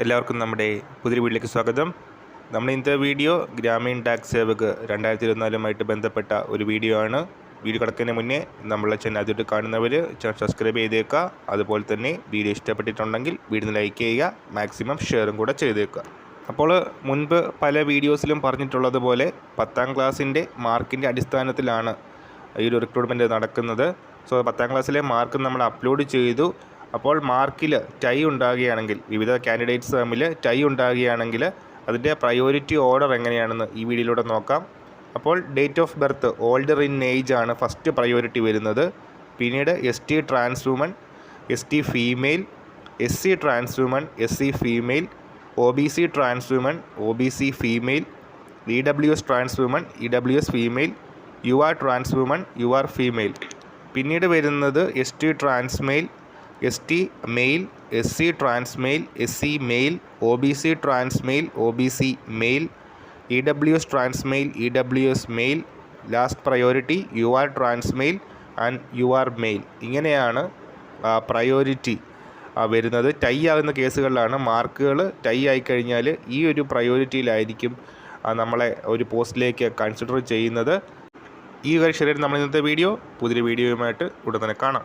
എല്ലാവർക്കും നമ്മുടെ പുതിയ വീട്ടിലേക്ക് സ്വാഗതം. നമ്മൾ ഇന്നത്തെ വീഡിയോ ഗ്രാമീൺ ടാക്സ് സേവക് രണ്ടായിരത്തി ഇരുപത്തിനാലുമായിട്ട് ബന്ധപ്പെട്ട ഒരു വീഡിയോ ആണ്. വീഡിയോ കിടക്കുന്നതിന് മുന്നേ നമ്മളെ ചാനൽ ആദ്യമായിട്ട് കാണുന്നവർ ചാനൽ സബ്സ്ക്രൈബ് ചെയ്തേക്കുക. അതുപോലെ തന്നെ വീഡിയോ ഇഷ്ടപ്പെട്ടിട്ടുണ്ടെങ്കിൽ വീഡിയോ ലൈക്ക് ചെയ്യുക മാക്സിമം ഷെയറും കൂടെ ചെയ്തേക്കുക. അപ്പോൾ മുൻപ് പല വീഡിയോസിലും പറഞ്ഞിട്ടുള്ളതുപോലെ പത്താം ക്ലാസ്സിന്റെ മാർക്കിന്റെ അടിസ്ഥാനത്തിലാണ് ഈ ഒരു റിക്രൂട്ട്മെന്റ് നടക്കുന്നത്. സോ പത്താം ക്ലാസ്സിലെ മാർക്ക് നമ്മൾ അപ്ലോഡ് ചെയ്തു. അപ്പോൾ മാർക്കിൽ ടൈ ഉണ്ടാകുകയാണെങ്കിൽ വിവിധ കാൻഡിഡേറ്റ്സ് തമ്മിൽ ടൈ ഉണ്ടാകുകയാണെങ്കിൽ അതിന്റെ പ്രയോറിറ്റി ഓർഡർ എങ്ങനെയാണെന്ന് ഈ വീഡിയോയിലൂടെ നോക്കാം. അപ്പോൾ date of birth older in age ആണ് ഫസ്റ്റ് പ്രയോറിറ്റി വരുന്നത്. പിന്നീട് S T trans woman S T female S C trans woman S C female O B C trans woman O B C female E W S trans woman E W S female U R trans woman U R female പിന്നീട് വരുന്നത് S T trans male S T male S C trans male S C male O B C trans male O B C male E W S trans male E W S male last priority U R trans male and U R male. ഇങ്ങനെയാണ് priority വരുന്നത്. Tie ആകുന്ന കേസുകളിലാണ് മാർക്കുകൾ tie ആയിക്കഴിഞ്ഞാൽ ഈ ഒരു പ്രയോറിറ്റിയിലായിരിക്കും നമ്മളെ ഒരു പോസ്റ്റിലേക്ക് കൺസിഡർ ചെയ്യുന്നത്. ഈ ഒരു ശരീരം നമ്മൾ ഇന്നത്തെ വീഡിയോ പുതിയ വീഡിയോയുമായിട്ട് ഉടൻ തന്നെ കാണാം.